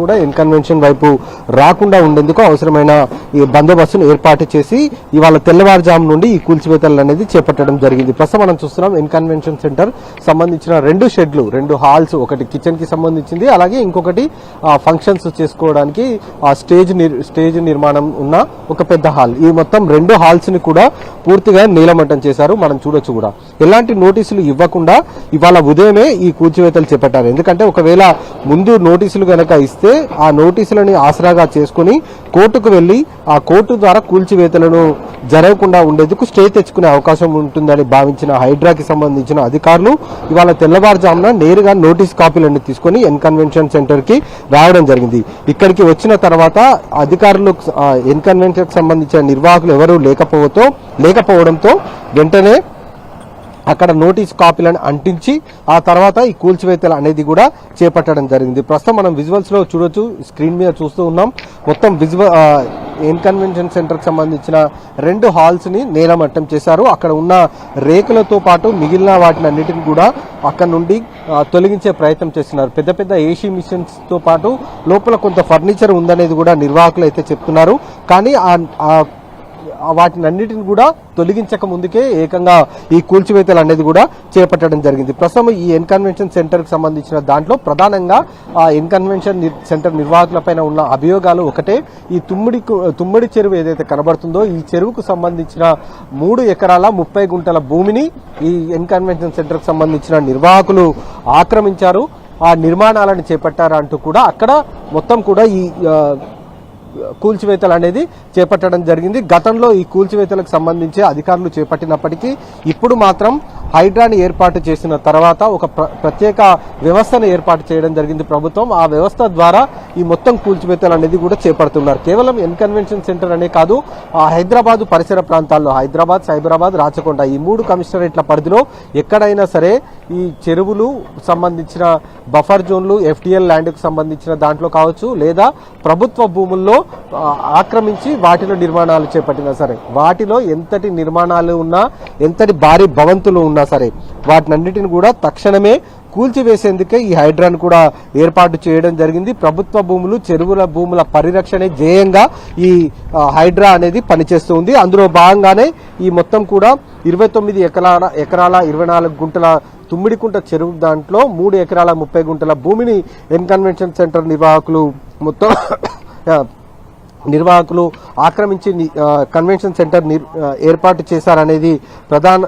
కూడా ఇన్కన్వెన్షన్ వైపు రాకుండా ఉండేందుకు అవసరమైన ఈ బందోబస్తును ఏర్పాటు చేసి ఇవాళ తెల్లవారుజాము నుండి ఈ కూల్చివేతలు అనేది చేపట్టడం జరిగింది. ప్రస్తుతం మనం చూస్తున్నాం ఇన్కన్వెన్షన్ సెంటర్ సంబంధించిన రెండు షెడ్లు రెండు హాల్స్ ఒకటి కిచెన్కి సంబంధించింది. అలాగే ఇంకొకటి ఫంక్షన్స్ చేసుకోవడానికి ఆ స్టేజ్ స్టేజ్ నిర్మాణం ఉన్న ఒక పెద్ద హాల్ ఈ మొత్తం రెండు హాల్స్ని కూడా పూర్తిగా నీలమట్టం చేశారు. మనం చూడొచ్చు కూడా. ఎలాంటి నోటీసులు ఇవ్వకుండా ఇవాళ ఉదయమే ఈ కూల్చివేతలు చేపట్టారు. ఎందుకంటే ఒకవేళ ముందు నోటీసులు గనక ఇస్తే ఆ నోటీసులని ఆసరాగా చేసుకుని కోర్టుకు వెళ్ళి ఆ కోర్టు ద్వారా కూల్చివేతలను జరగకుండా ఉండేందుకు స్టే తెచ్చుకునే అవకాశం ఉంటుందని భావించిన హైడ్రాకి సంబంధించిన అధికారులు ఇవాళ తెల్లవారుజామున నేరుగా నోటీస్ కాపీలను తీసుకొని ఎన్కన్వెన్షన్ సెంటర్కి రావడం జరిగింది. ఇక్కడికి వచ్చిన తర్వాత అధికారులు ఎన్కన్వెన్షన్ సంబంధించిన నిర్వాహకులు ఎవరూ లేకపోవతో లేకపోవడంతో వెంటనే అక్కడ నోటీస్ కాపీలను అంటించి ఆ తర్వాత ఈ కూల్చివేతలు అనేది కూడా చేపట్టడం జరిగింది. ప్రస్తుతం మనం విజువల్స్లో చూడొచ్చు స్క్రీన్ మీద చూస్తూ ఉన్నాం. మొత్తం విజువల్ ఇన్కన్వెన్షన్ సెంటర్కి సంబంధించిన రెండు హాల్స్ని నేలమట్టం చేశారు. అక్కడ ఉన్న రేకులతో పాటు మిగిలిన వాటిని అన్నిటిని కూడా అక్కడ నుండి తొలగించే ప్రయత్నం చేస్తున్నారు. పెద్ద పెద్ద ఏసీ మిషన్స్తో పాటు లోపల కొంత ఫర్నిచర్ ఉందనేది కూడా నిర్వాహకులు అయితే చెప్తున్నారు. కానీ ఆ వాటిని అన్నిటిని కూడా తొలగించక ముందుకే ఏకంగా ఈ కూల్చివేతలు అనేది కూడా చేపట్టడం జరిగింది. ప్రస్తుతం ఈ ఎన్కన్వెన్షన్ సెంటర్కి సంబంధించిన దాంట్లో ప్రధానంగా ఆ ఎన్కన్వెన్షన్ సెంటర్ నిర్వాహకులపైన ఉన్న అభియోగాలు ఒకటే. ఈ తుమ్మిడి తుమ్మిడి చెరువు ఏదైతే కనబడుతుందో ఈ చెరువుకు సంబంధించిన మూడు ఎకరాల ముప్పై గుంటల భూమిని ఈ ఎన్కన్వెన్షన్ సెంటర్కి సంబంధించిన నిర్వాహకులు ఆక్రమించారు. ఆ నిర్మాణాలను చేపట్టారంటూ కూడా అక్కడ మొత్తం కూడా ఈ కూల్చివేతలు అనేది చేపట్టడం జరిగింది. గతంలో ఈ కూల్చివేతలకు సంబంధించి అధికారులు చేపట్టినప్పటికీ ఇప్పుడు మాత్రం హైడ్రాని ఏర్పాటు చేసిన తర్వాత ఒక ప్ర- ప్రత్యేక వ్యవస్థను ఏర్పాటు చేయడం జరిగింది ప్రభుత్వం. ఆ వ్యవస్థ ద్వారా ఈ మొత్తం కూల్చివేతలు అనేది కూడా చేపడుతున్నారు. కేవలం ఎన్కన్వెన్షన్ సెంటర్ అనే కాదు ఆ హైదరాబాద్ పరిసర ప్రాంతాల్లో హైదరాబాద్ సైబరాబాద్ రాచకొండ ఈ మూడు కమిషనరేట్ల పరిధిలో ఎక్కడైనా సరే ఈ చెరువులు సంబంధించిన బఫర్ జోన్లు ఎఫ్టిఎల్ ల్యాండ్కు సంబంధించిన దాంట్లో కావచ్చు లేదా ప్రభుత్వ భూముల్లో ఆక్రమించి వాటిలో నిర్మాణాలు చేపట్టినా సరే వాటిలో ఎంతటి నిర్మాణాలు ఉన్నా ఎంతటి భారీ భవంతులు ఉన్నా సరే వాటినన్నిటిని కూడా తక్షణమే కూల్చివేసేందుకే ఈ హైడ్రాన్ కూడా ఏర్పాటు చేయడం జరిగింది. ప్రభుత్వ భూములు చెరువుల భూముల పరిరక్షణే ధ్యేయంగా ఈ హైడ్రా అనేది పనిచేస్తుంది. అందులో భాగంగానే ఈ మొత్తం కూడా ఇరవై తొమ్మిది ఎకరాల ఎకరాల ఇరవై నాలుగు గుంటల తుమ్మిడికుంట చెరువు దాంట్లో మూడు ఎకరాల ముప్పై గుంటల భూమిని ఎన్కన్వెన్షన్ సెంటర్ నిర్వాహకులు మొత్తం నిర్వాహకులు ఆక్రమించి కన్వెన్షన్ సెంటర్ నిర్- ఏర్పాటు చేశారనేది ప్రధాన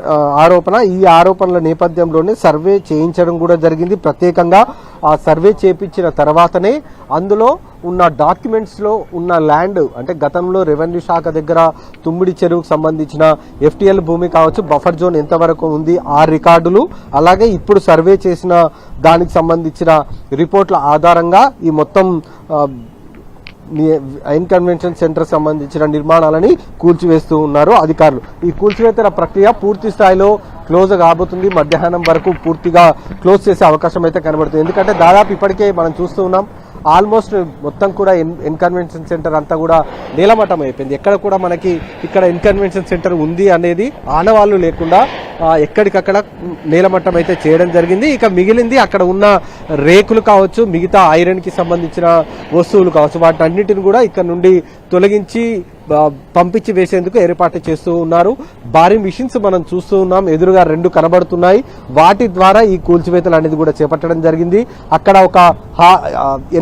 ఆరోపణ. ఈ ఆరోపణల నేపథ్యంలోనే సర్వే చేయించడం కూడా జరిగింది. ప్రత్యేకంగా ఆ సర్వే చేపించిన తర్వాతనే అందులో ఉన్న డాక్యుమెంట్స్లో ఉన్న ల్యాండ్ అంటే గతంలో రెవెన్యూ శాఖ దగ్గర తుమ్మిడి చెరువుకు సంబంధించిన ఎఫ్టీఎల్ భూమి కావచ్చు బఫర్ జోన్ ఎంతవరకు ఉంది ఆ రికార్డులు అలాగే ఇప్పుడు సర్వే చేసిన దానికి సంబంధించిన రిపోర్ట్ల ఆధారంగా ఈ మొత్తం ఇన్కన్వెన్షన్ సెంటర్ సంబంధించిన నిర్మాణాలని కూల్చివేస్తూ ఉన్నారు అధికారులు. ఈ కూల్చివేతల ప్రక్రియ పూర్తి స్థాయిలో క్లోజ్ కాబోతుంది. మధ్యాహ్నం వరకు పూర్తిగా క్లోజ్ చేసే అవకాశం అయితే కనబడుతుంది. ఎందుకంటే దాదాపు ఇప్పటికే మనం చూస్తూ ఉన్నాం. ఆల్మోస్ట్ మొత్తం కూడా ఇన్కన్వెన్షన్ సెంటర్ అంతా కూడా నీలమట్టం అయిపోయింది. ఎక్కడ కూడా మనకి ఇక్కడ ఇన్కన్వెన్షన్ సెంటర్ ఉంది అనేది ఆనవాళ్ళు లేకుండా ఎక్కడికక్కడ నీలమట్టం అయితే చేయడం జరిగింది. ఇక మిగిలింది అక్కడ ఉన్న రేకులు కావచ్చు మిగతా ఐరన్కి సంబంధించిన వస్తువులు కావచ్చు వాటన్నిటిని కూడా ఇక్కడ నుండి తొలగించి పంపించి వేసేందుకు ఏర్పాటు చేస్తూ ఉన్నారు. భారీ మిషన్స్ మనం చూస్తూ ఉన్నాం. ఎదురుగా రెండు కనబడుతున్నాయి. వాటి ద్వారా ఈ కూల్చివేతలు అనేది కూడా చేపట్టడం జరిగింది. అక్కడ ఒక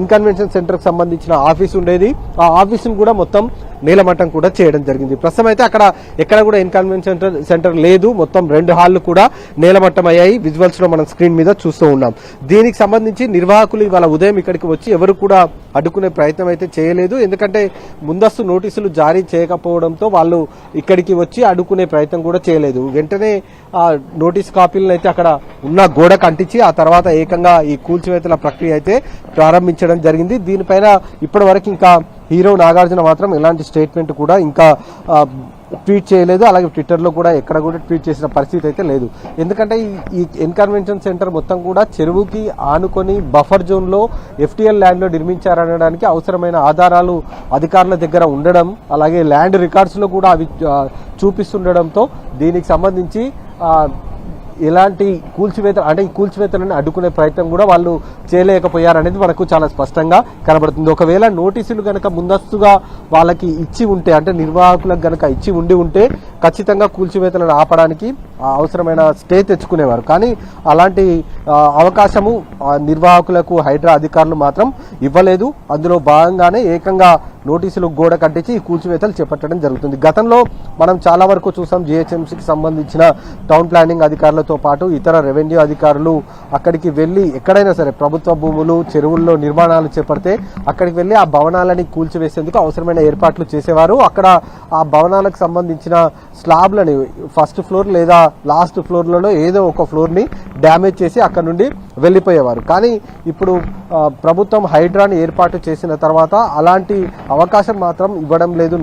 ఎన్కన్వెన్షన్ సెంటర్కి సంబంధించిన ఆఫీస్ ఉండేది. ఆ ఆఫీస్ కూడా మొత్తం నీలమట్టం కూడా చేయడం జరిగింది. ప్రస్తుతం అయితే అక్కడ ఎక్కడ కూడా ఇన్కన్వెన్షన్ సెంటర్ సెంటర్ లేదు. మొత్తం రెండు హాళ్ళు కూడా నేలమట్టం అయ్యాయి. విజువల్స్లో మనం స్క్రీన్ మీద చూస్తూ ఉన్నాం. దీనికి సంబంధించి నిర్వాహకులు ఇవాళ ఉదయం ఇక్కడికి వచ్చి ఎవరు కూడా అడ్డుకునే ప్రయత్నం అయితే చేయలేదు. ఎందుకంటే ముందస్తు నోటీసులు జారీ చేయకపోవడంతో వాళ్ళు ఇక్కడికి వచ్చి అడ్డుకునే ప్రయత్నం కూడా చేయలేదు. వెంటనే ఆ నోటీస్ కాపీలను అయితే అక్కడ ఉన్న గోడకు అంటించి ఆ తర్వాత ఏకంగా ఈ కూల్చివేతల ప్రక్రియ అయితే ప్రారంభించడం జరిగింది. దీనిపైన ఇప్పటి వరకు ఇంకా హీరో నాగార్జున మాత్రం ఎలాంటి స్టేట్మెంట్ కూడా ఇంకా ట్వీట్ చేయలేదు. అలాగే ట్విట్టర్లో కూడా ఎక్కడ కూడా ట్వీట్ చేసిన పరిస్థితి అయితే లేదు. ఎందుకంటే ఈ- ఎన్కన్వెన్షన్ సెంటర్ మొత్తం కూడా చెరువుకి ఆనుకొని బఫర్ జోన్లో ఎఫ్టీఎల్ ల్యాండ్లో నిర్మించారనడానికి అవసరమైన ఆధారాలు అధికారుల దగ్గర ఉండడం అలాగే ల్యాండ్ రికార్డ్స్లో కూడా అవి చూపిస్తుండడంతో దీనికి సంబంధించి ఇలాంటి ఎలాంటి కూల్చివేత అంటే ఈ కూల్చివేతలను అడ్డుకునే ప్రయత్నం కూడా వాళ్ళు చేయలేకపోయారనేది మనకు చాలా స్పష్టంగా కనబడుతుంది. ఒకవేళ నోటీసులు గనక ముందస్తుగా వాళ్ళకి ఇచ్చి ఉంటే అంటే నిర్వాహకులకు గనక ఇచ్చి ఉండి ఉంటే ఖచ్చితంగా కూల్చివేతలను ఆపడానికి అవసరమైన స్టే తెచ్చుకునేవారు. కానీ అలాంటి అవకాశము నిర్వాహకులకు హైడ్రా అధికారులు మాత్రం ఇవ్వలేదు. అందులో భాగంగానే ఏకంగా నోటీసులు గోడ కట్టించి ఈ కూల్చివేతలు చేపట్టడం జరుగుతుంది. గతంలో మనం చాలా వరకు చూసాం జిహెచ్ఎంసీకి సంబంధించిన టౌన్ ప్లానింగ్ అధికారులతో పాటు ఇతర రెవెన్యూ అధికారులు అక్కడికి వెళ్ళి ఎక్కడైనా సరే ప్రభుత్వ భూములు చెరువుల్లో నిర్మాణాలు చేపడితే అక్కడికి వెళ్ళి ఆ భవనాలని కూల్చివేసేందుకు అవసరమైన ఏర్పాట్లు చేసేవారు. అక్కడ ఆ భవనాలకు సంబంధించిన స్లాబ్లని ఫస్ట్ ఫ్లోర్ లేదా లాస్ట్ ఫ్లోర్లలో ఏదో ఒక ఫ్లోర్ని డ్యామేజ్ చేసి అక్కడ నుండి వెళ్ళిపోయేవారు. కానీ ఇప్పుడు ప్రభుత్వం హైడ్రాని ఏర్పాటు చేసిన తర్వాత అలాంటి అవకాశం మాత్రం ఇవ్వడం లేదు.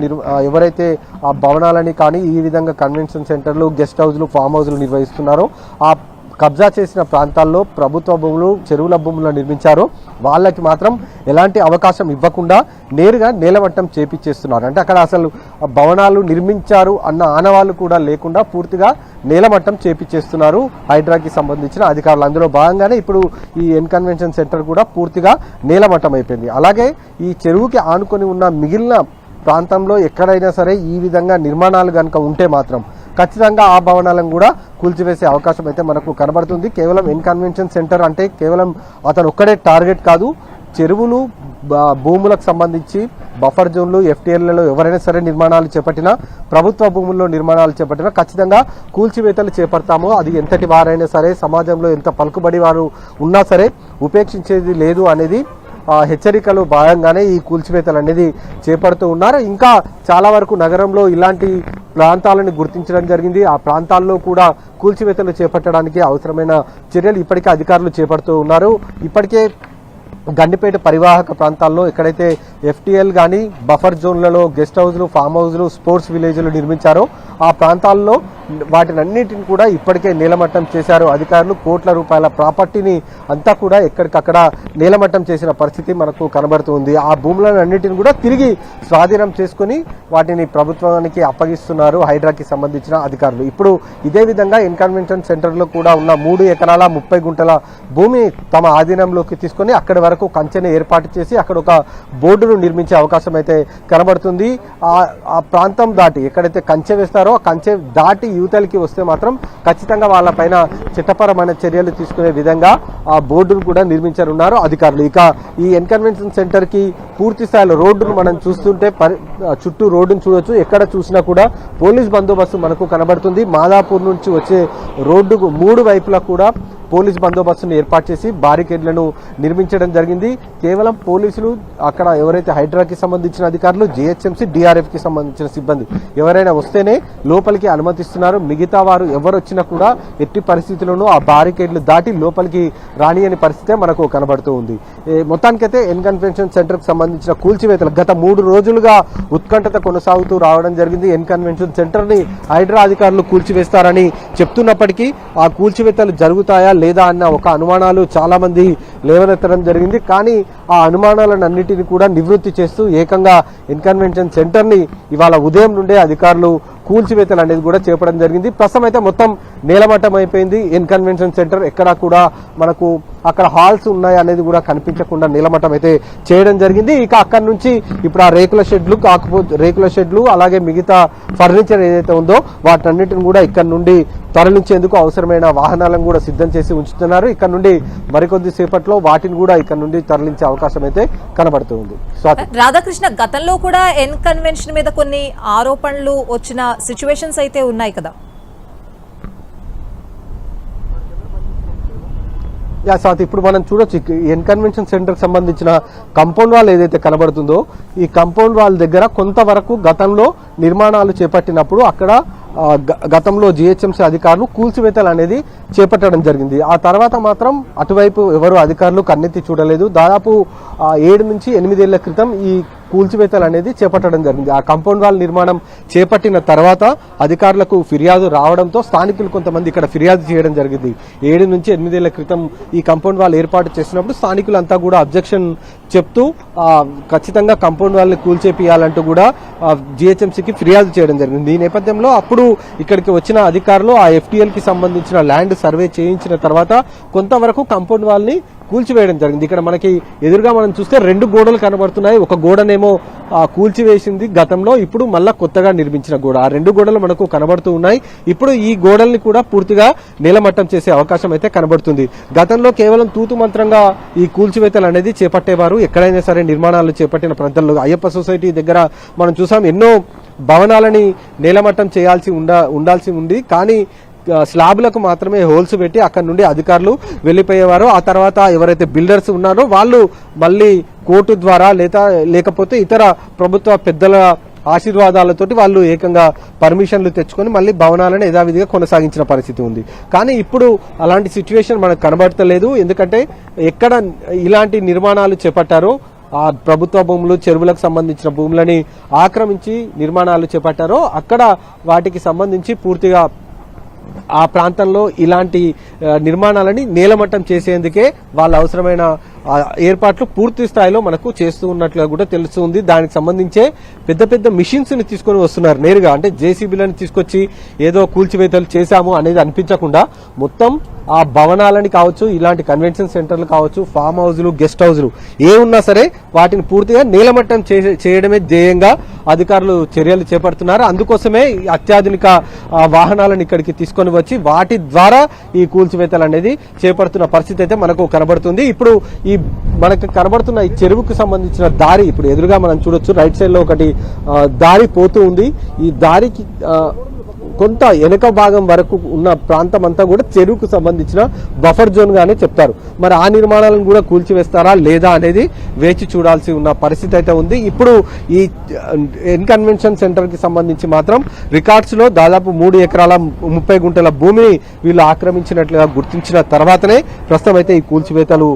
ఎవరైతే ఆ భవనాలని కానీ ఈ విధంగా కన్వెన్షన్ సెంటర్లు గెస్ట్ హౌస్లు ఫామ్ హౌస్లు నిర్వహిస్తున్నారో ఆ కబ్జా చేసిన ప్రాంతాల్లో ప్రభుత్వ భూములు చెరువుల భూములు నిర్మించారో. వాళ్ళకి మాత్రం ఎలాంటి అవకాశం ఇవ్వకుండా నేరుగా నేలమట్టం చేపించేస్తున్నారు అంటే అక్కడ అసలు భవనాలు నిర్మించారు అన్న ఆనవాళ్ళు కూడా లేకుండా పూర్తిగా నేలమట్టం చేపించేస్తున్నారు హైడ్రాకి సంబంధించిన అధికారులు అందులో భాగంగానే ఇప్పుడు ఈ ఎన్కన్వెన్షన్ సెంటర్ కూడా పూర్తిగా నేలమట్టం అయిపోయింది. అలాగే ఈ చెరువుకి ఆనుకొని ఉన్న మిగిలిన ప్రాంతంలో ఎక్కడైనా సరే ఈ విధంగా నిర్మాణాలు కనుక ఉంటే మాత్రం ఖచ్చితంగా ఆ భవనాలను కూడా కూల్చివేసే అవకాశం అయితే మనకు కనబడుతుంది. కేవలం ఇన్కన్వెన్షన్ సెంటర్ అంటే కేవలం అతను ఒక్కడే టార్గెట్ కాదు. చెరువులు భూములకు సంబంధించి బఫర్ జోన్లు ఎఫ్టీఎల్లలో ఎవరైనా సరే నిర్మాణాలు చేపట్టినా ప్రభుత్వ భూముల్లో నిర్మాణాలు చేపట్టినా ఖచ్చితంగా కూల్చివేతలు చేపడతాము అది ఎంతటి వారైనా సరే సమాజంలో ఎంత పలుకుబడి వారు ఉన్నా సరే ఉపేక్షించేది లేదు అనేది హెచ్చరికలు భాగంగానే ఈ కూల్చివేతలు అనేది చేపడుతూ ఉన్నారు. ఇంకా చాలా వరకు నగరంలో ఇలాంటి ప్రాంతాలను గుర్తించడం జరిగింది. ఆ ప్రాంతాల్లో కూడా కూల్చివేతలు చేపట్టడానికి అవసరమైన చర్యలు ఇప్పటికే అధికారులు చేపడుతూ ఉన్నారు. ఇప్పటికే గండిపేట పరివాహక ప్రాంతాల్లో ఎక్కడైతే ఎఫ్టీఎల్ కానీ బఫర్ జోన్లలో గెస్ట్ హౌస్లు ఫామ్ హౌస్లు స్పోర్ట్స్ విలేజ్లు నిర్మించారో ఆ ప్రాంతాల్లో వాటినన్నిటిని కూడా ఇప్పటికే నీలమట్టం చేశారు. అధికారులు కోట్ల రూపాయల ప్రాపర్టీని అంతా కూడా ఎక్కడికక్కడ నీలమట్టం చేసిన పరిస్థితి మనకు కనబడుతుంది. ఆ భూములను అన్నిటిని కూడా తిరిగి స్వాధీనం చేసుకుని వాటిని ప్రభుత్వానికి అప్పగిస్తున్నారు హైడ్రాకి సంబంధించిన అధికారులు. ఇప్పుడు ఇదే విధంగా ఇన్కన్వెన్షన్ సెంటర్లో కూడా ఉన్న మూడు ఎకరాల ముప్పై గుంటల భూమి తమ ఆధీనంలోకి తీసుకొని అక్కడి వరకు కంచెని ఏర్పాటు చేసి అక్కడ ఒక బోర్డును నిర్మించే అవకాశం అయితే కనబడుతుంది. ఆ ఆ ప్రాంతం దాటి ఎక్కడైతే కంచె వేస్తారో ఆ కంచె దాటి యువతలకి వస్తే మాత్రం ఖచ్చితంగా వాళ్ళపైన చట్టపరమైన చర్యలు తీసుకునే విధంగా ఆ బోర్డును కూడా నిర్మించనున్నారు అధికారులు. ఇక ఈ ఎన్కన్వెన్షన్ సెంటర్కి పూర్తి స్థాయిలో రోడ్డును మనం చూస్తుంటే చుట్టూ రోడ్డును చూడొచ్చు. ఎక్కడ చూసినా కూడా పోలీస్ బందోబస్తు మనకు కనబడుతుంది. మాదాపూర్ నుంచి వచ్చే రోడ్డుకు మూడు వైపులా కూడా పోలీస్ బందోబస్తును ఏర్పాటు చేసి బారికేడ్లను నిర్మించడం జరిగింది. కేవలం పోలీసులు అక్కడ ఎవరైతే హైడ్రాకి సంబంధించిన అధికారులు జిహెచ్ఎంసీ డిఆర్ఎఫ్కి సంబంధించిన సిబ్బంది ఎవరైనా వస్తేనే లోపలికి అనుమతిస్తున్నారు. మిగతా వారు ఎవరు వచ్చినా కూడా ఎట్టి పరిస్థితుల్లోనూ ఆ బారికేడ్లు దాటి లోపలికి రానియని పరిస్థితే మనకు కనబడుతూ ఉంది. మొత్తానికైతే ఎన్ కన్వెన్షన్ సెంటర్కి సంబంధించిన కూల్చివేతలు గత మూడు రోజులుగా ఉత్కంఠత కొనసాగుతూ రావడం జరిగింది. ఎన్ కన్వెన్షన్ సెంటర్ని హైడ్రా అధికారులు కూల్చివేస్తారని చెప్తున్నప్పటికీ ఆ కూల్చివేతలు జరుగుతాయా లేదా అన్న ఒక అనుమానాలు చాలామంది లేవనెత్తడం జరిగింది. కానీ ఆ అనుమానాలను అన్నిటిని కూడా నివృత్తి చేస్తూ ఏకంగా ఇన్కన్వెన్షన్ సెంటర్ని ఇవాళ ఉదయం నుండే అధికారులు కూల్చివేతలు అనేది కూడా చేపడం జరిగింది. ప్రస్తుతం అయితే మొత్తం నేలమట్టం అయిపోయింది. ఇన్కన్వెన్షన్ సెంటర్ ఎక్కడా కూడా మనకు అక్కడ హాల్స్ ఉన్నాయి అనేది కూడా కనిపించకుండా నీలమట్టం అయితే చేయడం జరిగింది. ఇక అక్కడి నుంచి ఇప్పుడు ఆ రేకుల షెడ్లు కాకపోతే రేకుల షెడ్లు అలాగే మిగతా ఫర్నిచర్ ఏదైతే ఉందో వాటన్నిటిని కూడా ఇక్కడ నుండి తరలించేందుకు అవసరమైన వాహనాలను కూడా సిద్ధం చేసి ఉంచుతున్నారు. ఇక్కడ నుండి మరికొద్ది సేపట్లో వాటిని కూడా ఇక్కడ నుండి తరలించే అవకాశం అయితే కనబడుతుంది రాధాకృష్ణ గతంలో కూడా ఎన్ కన్వెన్షన్ మీద కొన్ని ఆరోపణలు వచ్చిన సిచ్యువేషన్స్ అయితే ఉన్నాయి కదా? యా స్వాతి ఇప్పుడు మనం చూడొచ్చు. ఎన్ కన్వెన్షన్ సెంటర్ సంబంధించిన కంపౌండ్ వాల్ ఏదైతే కనబడుతుందో ఈ కంపౌండ్ వాల్ దగ్గర కొంతవరకు గతంలో నిర్మాణాలు చేపట్టినప్పుడు అక్కడ గతంలో జిహెచ్ఎంసీ అధికారులు కూల్చివేతలు అనేది చేపట్టడం జరిగింది. ఆ తర్వాత మాత్రం అటువైపు ఎవరు అధికారులు కన్నెత్తి చూడలేదు. దాదాపు ఏడు నుంచి ఎనిమిదేళ్ళ క్రితం ఈ కూల్చివేతలు అనేది చేపట్టడం జరిగింది. ఆ కంపౌండ్ వాల్ నిర్మాణం చేపట్టిన తర్వాత అధికారులకు ఫిర్యాదు రావడంతో స్థానికులు కొంతమంది ఇక్కడ ఫిర్యాదు చేయడం జరిగింది. ఏడు నుంచి ఎనిమిదేళ్ళ క్రితం ఈ కంపౌండ్ వాల్ ఏర్పాటు చేసినప్పుడు స్థానికులంతా కూడా అబ్జెక్షన్ చెప్తూ ఖచ్చితంగా కంపౌండ్ వాళ్ళని కూల్చేపియాలంటూ కూడా జిహెచ్ఎంసీకి ఫిర్యాదు చేయడం జరిగింది. ఈ నేపథ్యంలో అప్పుడు ఇక్కడికి వచ్చిన అధికారులు ఆ ఎఫ్టీఎల్కి సంబంధించిన ల్యాండ్ సర్వే చేయించిన తర్వాత కొంతవరకు కంపౌండ్ వాళ్ళని కూల్చివేయడం జరిగింది. ఇక్కడ మనకి ఎదురుగా మనం చూస్తే రెండు గోడలు కనబడుతున్నాయి. ఒక గోడనేమో కూల్చివేసింది గతంలో ఇప్పుడు మళ్ళా కొత్తగా నిర్మించిన గోడ. ఆ రెండు గోడలు మనకు కనబడుతూ ఉన్నాయి. ఇప్పుడు ఈ గోడల్ని కూడా పూర్తిగా నీలమట్టం చేసే అవకాశం అయితే కనబడుతుంది. గతంలో కేవలం తూతు మంత్రంగా ఈ కూల్చివేతలు అనేది చేపట్టేవారు. ఎక్కడైనా సరే నిర్మాణాలు చేపట్టిన ప్రాంతాల్లో అయ్యప్ప సొసైటీ దగ్గర మనం చూసాం ఎన్నో భవనాలని నేలమట్టం చేయాల్సి ఉండ ఉండాల్సి ఉంది. కానీ స్లాబ్లకు మాత్రమే హోల్స్ పెట్టి అక్కడ నుండి అధికారులు వెళ్ళిపోయేవారు. ఆ తర్వాత ఎవరైతే బిల్డర్స్ ఉన్నారో వాళ్ళు మళ్ళీ కోర్టు ద్వారా లేదా లేకపోతే ఇతర ప్రభుత్వ పెద్దల ఆశీర్వాదాలతోటి వాళ్ళు ఏకంగా పర్మిషన్లు తెచ్చుకొని మళ్ళీ భవనాలను యథావిధిగా కొనసాగించిన పరిస్థితి ఉంది. కానీ ఇప్పుడు అలాంటి సిచ్యువేషన్ మనకు కనబడతలేదు. ఎందుకంటే ఎక్కడ ఇలాంటి నిర్మాణాలు చేపట్టారో ఆ ప్రభుత్వ భూములు చెరువులకు సంబంధించిన భూములని ఆక్రమించి నిర్మాణాలు చేపట్టారో అక్కడ వాటికి సంబంధించి పూర్తిగా ఆ ప్రాంతంలో ఇలాంటి నిర్మాణాలని నేలమట్టం చేసేందుకే వాళ్ళ అవసరమైన ఏర్పాట్లు పూర్తి స్థాయిలో మనకు చేస్తూ ఉన్నట్లుగా కూడా తెలుస్తుంది దానికి సంబంధించే పెద్ద పెద్ద మిషన్స్ని తీసుకొని వస్తున్నారు. నేరుగా అంటే జేసీబీలను తీసుకొచ్చి ఏదో కూల్చివేతలు చేశాము అనేది అనిపించకుండా మొత్తం ఆ భవనాలని కావచ్చు ఇలాంటి కన్వెన్షన్ సెంటర్లు కావచ్చు ఫామ్ హౌజ్లు గెస్ట్ హౌజ్లు ఏ ఉన్నా సరే వాటిని పూర్తిగా నీలమట్టం చేయడమే ధ్యేయంగా అధికారులు చర్యలు చేపడుతున్నారు. అందుకోసమే అత్యాధునిక వాహనాలను ఇక్కడికి తీసుకొని వచ్చి వాటి ద్వారా ఈ కూల్చివేతలు అనేది చేపడుతున్న పరిస్థితి అయితే మనకు కనబడుతుంది. ఇప్పుడు ఈ ఈ మనకు కనబడుతున్న ఈ చెరువుకు సంబంధించిన దారి ఇప్పుడు ఎదురుగా మనం చూడొచ్చు రైట్ సైడ్లో ఒకటి దారి పోతూ ఉంది. ఈ దారికి కొంత వెనక భాగం వరకు ఉన్న ప్రాంతం అంతా కూడా చెరువుకు సంబంధించిన బఫర్ జోన్ గానే చెప్తారు. మరి ఆ నిర్మాణాలను కూడా కూల్చివేస్తారా లేదా అనేది వేచి చూడాల్సి ఉన్న పరిస్థితి అయితే ఉంది. ఇప్పుడు ఈ ఎన్కన్వెన్షన్ సెంటర్కి సంబంధించి మాత్రం రికార్డ్స్లో దాదాపు మూడు ఎకరాల ముప్పై గుంటల భూమిని వీళ్ళు ఆక్రమించినట్లుగా గుర్తించిన తర్వాతనే ప్రస్తుతం అయితే ఈ కూల్చివేతలు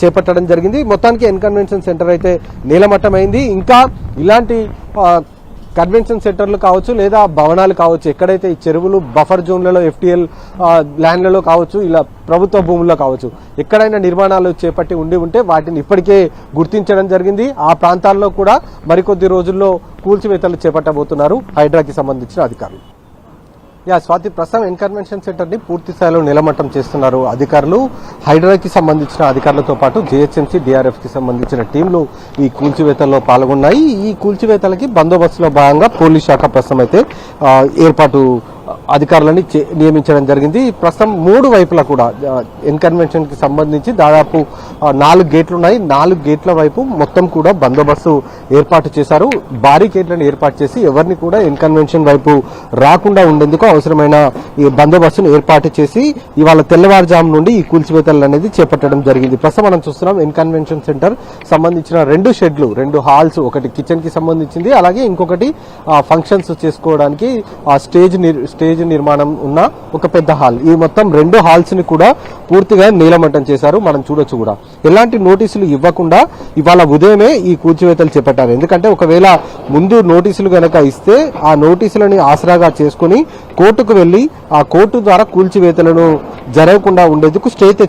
చేపట్టడం జరిగింది. మొత్తానికి ఎన్కన్వెన్షన్ సెంటర్ అయితే నీలమట్టమైంది. ఇంకా ఇలాంటి కన్వెన్షన్ సెంటర్లు కావచ్చు లేదా భవనాలు కావచ్చు ఎక్కడైతే ఈ చెరువులు బఫర్ జోన్లలో ఎఫ్టీఎల్ ల్యాండ్లలో కావచ్చు ఇలా ప్రభుత్వ భూముల్లో కావచ్చు ఎక్కడైనా నిర్మాణాలు చేపట్టి ఉండి ఉంటే వాటిని ఇప్పటికే గుర్తించడం జరిగింది. ఆ ప్రాంతాల్లో కూడా మరికొద్ది రోజుల్లో కూల్చివేతలు చేపట్టబోతున్నారు హైడ్రాకి సంబంధించిన అధికారులు. యా స్వాతి ప్రస్తుతం ఎన్కన్వెన్షన్ సెంటర్ని పూర్తి స్థాయిలో నిలమట్టం చేస్తున్నారు అధికారులు. హైడ్రాకి సంబంధించిన అధికారులతో పాటు జిహెచ్ఎంసీ డిఆర్ఎఫ్కి సంబంధించిన టీంలు ఈ కూల్చివేతల్లో పాల్గొన్నాయి. ఈ కూల్చివేతలకి బందోబస్తులో భాగంగా పోలీస్ శాఖ ప్రస్తుతం అయితే ఏర్పాటు అధికారులని చే- నియమించడం జరిగింది. ప్రస్తుతం మూడు వైపులా కూడా ఇన్కన్వెన్షన్కి సంబంధించి దాదాపు నాలుగు గేట్లు ఉన్నాయి నాలుగు గేట్ల వైపు మొత్తం కూడా బందోబస్తు ఏర్పాటు చేశారు. భారీ గేట్లను ఏర్పాటు చేసి ఎవరిని కూడా ఎన్కన్వెన్షన్ వైపు రాకుండా ఉండేందుకు అవసరమైన ఈ బందోబస్తును ఏర్పాటు చేసి ఇవాళ తెల్లవారుజాము నుండి ఈ కూల్చివేతలు అనేది చేపట్టడం జరిగింది. ప్రస్తుతం మనం చూస్తున్నాం ఎన్కన్వెన్షన్ సెంటర్ సంబంధించిన రెండు షెడ్లు రెండు హాల్స్ ఒకటి కిచెన్కి సంబంధించింది. అలాగే ఇంకొకటి ఫంక్షన్స్ చేసుకోవడానికి ఆ స్టేజ్ స్టేజ్ నిర్మాణం ఉన్న ఒక పెద్ద హాల్. ఈ మొత్తం రెండు హాల్స్ని కూడా పూర్తిగా నీలమట్టం చేశారు. మనం చూడొచ్చు కూడా. ఎలాంటి నోటీసులు ఇవ్వకుండా ఇవాళ ఉదయమే ఈ కూల్చివేతలు చేపట్టారు. ఎందుకంటే ఒకవేళ ముందు నోటీసులు గనక ఇస్తే ఆ నోటీసులని ఆసరాగా చేసుకుని కోర్టుకు వెళ్ళి ఆ కోర్టు ద్వారా కూల్చివేతలను జరగకుండా ఉండేందుకు స్టే తెచ్చు